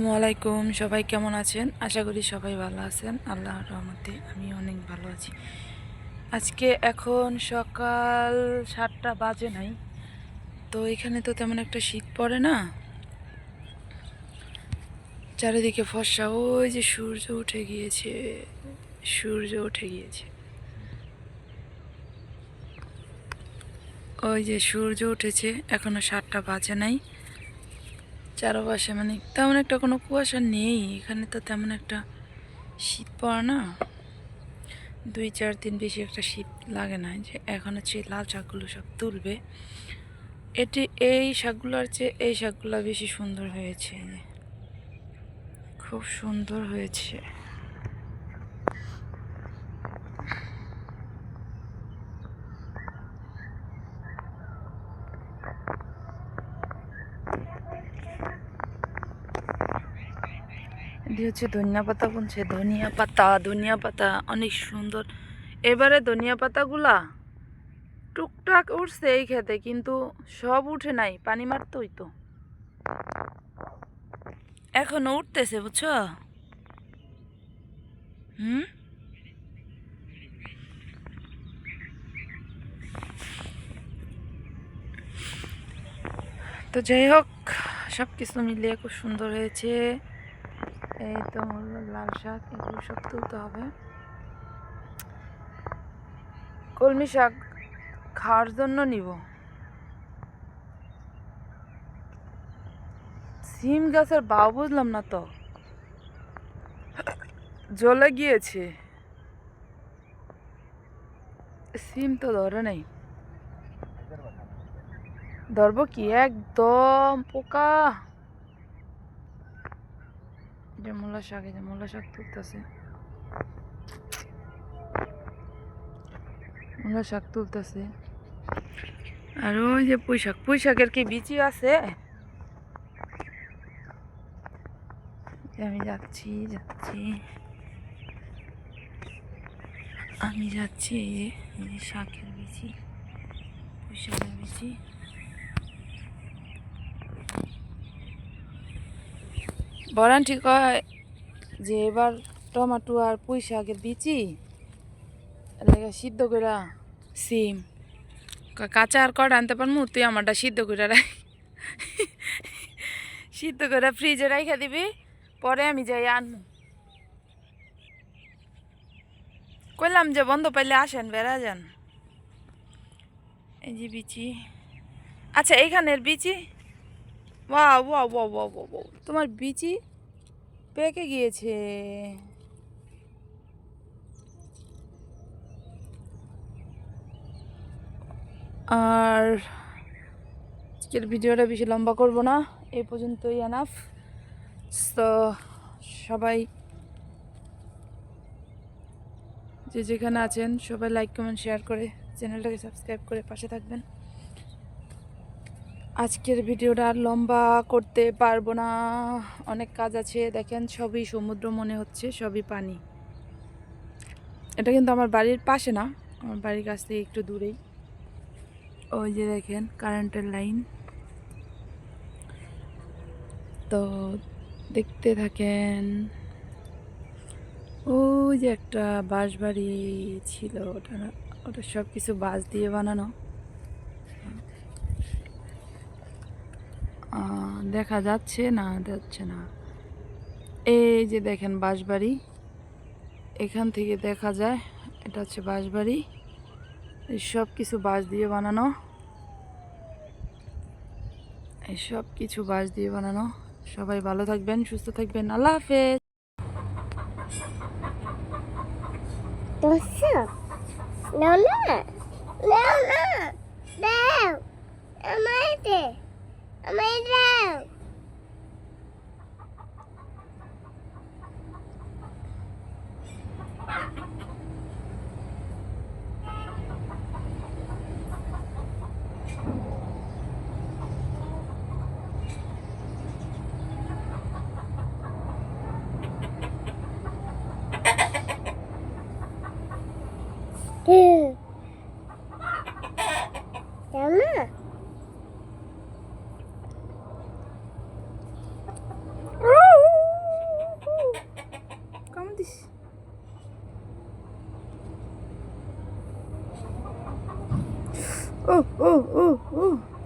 আসসালামাইকুম সবাই কেমন আছেন? আশা করি সবাই ভালো আছেন। আল্লাহর রহমতে আমি অনেক ভালো আছি। আজকে এখন সকাল সাতটা বাজে নাই, তো এখানে তো তেমন একটা শীত পড়ে না। চারিদিকে ফর্সা, ওই যে সূর্য উঠে গিয়েছে, সূর্য উঠে গিয়েছে। ওই যে সূর্য উঠেছে, এখনও সাতটা বাজে নাই। চারপাশে মানে তেমন একটা কোনো কুয়াশা নেই। এখানে তো তেমন একটা শীত পড়ে না। দুই চার দিন বেশি একটা শীত লাগে না। যে এখন হচ্ছে লাল শাকগুলো সব তুলবে। এটি, এই শাকগুলোর চেয়ে এই শাকগুলো বেশি সুন্দর হয়েছে। খুব সুন্দর হয়েছে। এটি হচ্ছে ধনিয়া পাতা বুনছে ধনিয়া পাতা ধনিয়া পাতা, অনেক সুন্দর। এবারে ধনিয়া পাতাগুলা টুকটাক উঠছে এই খেতে কিন্তু সব উঠে নাই, পানি মারতই তো। এখনও উঠতেছে, বুঝছ? হুম? তো যাই হোক সব কিছু মিলিয়ে খুব সুন্দর হয়েছে। এই তো লাল শাক, এগুলো সব তুলতে হবে। কলমি শাক খাওয়ার জন্য নিব। সিম গাছের বাউ বুঝলাম না তো। জ্বলে গিয়েছে। সিম তো ধরে নেই। ধরবো কি? একদম পোকা। যে মূলা শাক যে মূলা শাক তুলতেছে। মূলা শাক তুলতেছে। আর ওই যে পুঁই শাক, পুঁই শাকের কি বিচি আছে? আমি যাচ্ছি যাচ্ছি। আমি যাচ্ছি এই যে শাকের বিচি, পুঁই শাকের বিচি। বরান ঠিক হয় যে এবার টমাটো আর পুঁই শাকের বিচি সিদ্ধ করে সিম। কাঁচা আর কটা আনতে পারমু? তুই আমারটা সিদ্ধ করে রাখ। সিদ্ধ করে ফ্রিজে রাখা দিবি, পরে আমি যাই আনব কইলাম যে বন্ধ পাইলে আসেন, বেড়া যান। এই যে বিচি। আচ্ছা এইখানের বিচি? ওয়া তোমার বিচি পেকে গিয়েছে। আর আজকের ভিডিওটা বেশি লম্বা করব না এই পর্যন্তই এনাফ তো সবাই যে যেখানে আছেন, সবাই লাইক কমেন্ট শেয়ার করে চ্যানেলটাকে সাবস্ক্রাইব করে পাশে থাকবেন। আজকের ভিডিওটা আর লম্বা করতে পারব না। অনেক কাজ আছে, দেখেন সবই সমুদ্র মনে হচ্ছে, সবই পানি। এটা কিন্তু আমার বাড়ির পাশে না, আমার বাড়ির কাছ থেকে একটু দূরেই। ওই যে দেখেন কারেন্টের লাইন তো দেখতে থাকেন, ওই যে একটা বাঁশ বাড়ি ছিল, ওটা ওটা সব কিছু বাঁশ দিয়ে বানানো। দেখা যাচ্ছে না যাচ্ছে না। এই যে দেখেন বাঁশবাড়ি, এখান থেকে দেখা যায়, এটা হচ্ছে বাঁশবাড়ি। এই সব কিছু বাঁশ দিয়ে বানানো। সব কিছু বাঁশ দিয়ে বানানো। সবাই ভালো থাকবেন, সুস্থ থাকবেন। আল্লাহ হাফেজ। i'm Amazing. Yeah. cidades. Oh, oh, oh, oh.